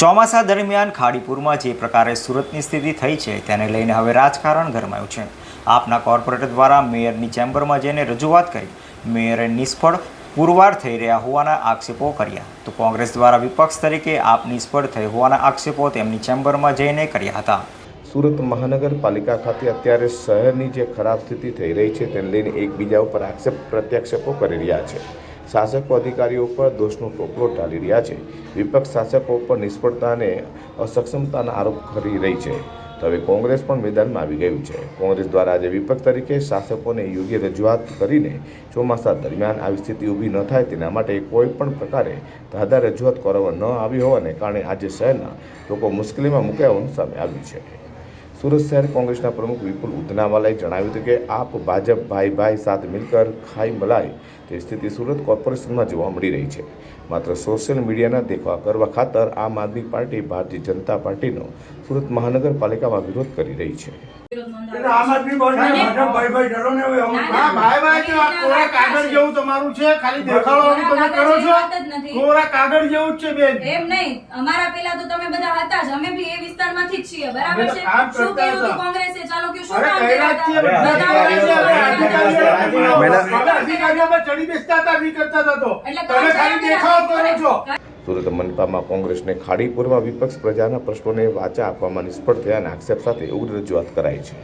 ચોમાસા દરમિયાન ખાડીપુરમાં જે પ્રકારે સુરતની સ્થિતિ થઈ છે તેને લઈને હવે રાજકારણ ગરમાયું છે. આપના કોર્પોરેટર દ્વારા મેયરની ચેમ્બરમાં જઈને રજૂઆત કરી મેયરે નિષ્ફળ પુરવાર થઈ રહ્યા હોવાના આક્ષેપો કર્યા. તો કોંગ્રેસ દ્વારા વિપક્ષ તરીકે આપ નિષ્ફળ થઈ હોવાના આક્ષેપો તેમની ચેમ્બરમાં જઈને કર્યા હતા. સુરત મહાનગરપાલિકા ખાતે અત્યારે શહેરની જે ખરાબ સ્થિતિ થઈ રહી છે તેને લઈને એકબીજા ઉપર આક્ષેપ, પ્રત્યાક્ષેપો કરી રહ્યા છે. શાસકો અધિકારીઓ પર દોષનો ટોપલો ટાળી રહ્યા છે. વિપક્ષ શાસકો પર નિષ્ફળતા અને અસક્ષમતાના આરોપ કરી રહી છે. તો હવે કોંગ્રેસ પણ મેદાનમાં આવી ગયું છે. કોંગ્રેસ દ્વારા આજે વિપક્ષ તરીકે શાસકોને યોગ્ય રજૂઆત કરીને ચોમાસા દરમિયાન આવી સ્થિતિ ઊભી ન થાય તેના માટે કોઈ પણ પ્રકારે ધાધા રજૂઆત કરવામાં ન આવી હોવાને કારણે આજે શહેરના લોકો મુશ્કેલીમાં મૂક્યા હોવાનું સામે આવ્યું છે. સુરત શહેર કોંગ્રેસના પ્રમુખ વિપુલ ઉધનાવાલાએ જણાવ્યું હતું કે આપ ભાજપ ભાઈ ભાઈ સાથ મિલકર ખાઈ મલાઈ તે સ્થિતિ સુરત કોર્પોરેશનમાં જોવા મળી રહી છે. માત્ર સોશિયલ મીડિયાના દેખવા કરવા ખાતર આમ આદમી પાર્ટી ભારતીય જનતા પાર્ટીનો સુરત મહાનગરપાલિકામાં વિરોધ કરી રહી છે. આમ આદમી પાર્ટી જેવું તમારું છે? ખાલી દેખાડવાનું તમે કરો છો? વાત જ નથી. કોરા કાગળ જેવું જ છે બેન. એમ નહીં. અમારા પેલા તો તમે બધા હતા જ. અમે બી એ વિસ્તારમાંથી જ છીએ. બરાબર છે? શું કર્યું કોંગ્રેસે? ચાલો કે શું કામ કર્યા કર્યા જ છીએ, હતા? બતાવો અધિકારીઓ ને. અધિકારીઓ બધા અધિકારીઓ પર ચડી બેસતા હતા નહીં કરતા હતા તમે ખાલી દેખાવ કરો છો. સુરત મનપામાં કોંગ્રેસને ખાડીપુરમાં વિપક્ષ પ્રજાના પ્રશ્નોને વાચા આપવામાં નિષ્ફળ થયાના આક્ષેપ સાથે ઉગ્ર રજૂઆત કરાઈ છે.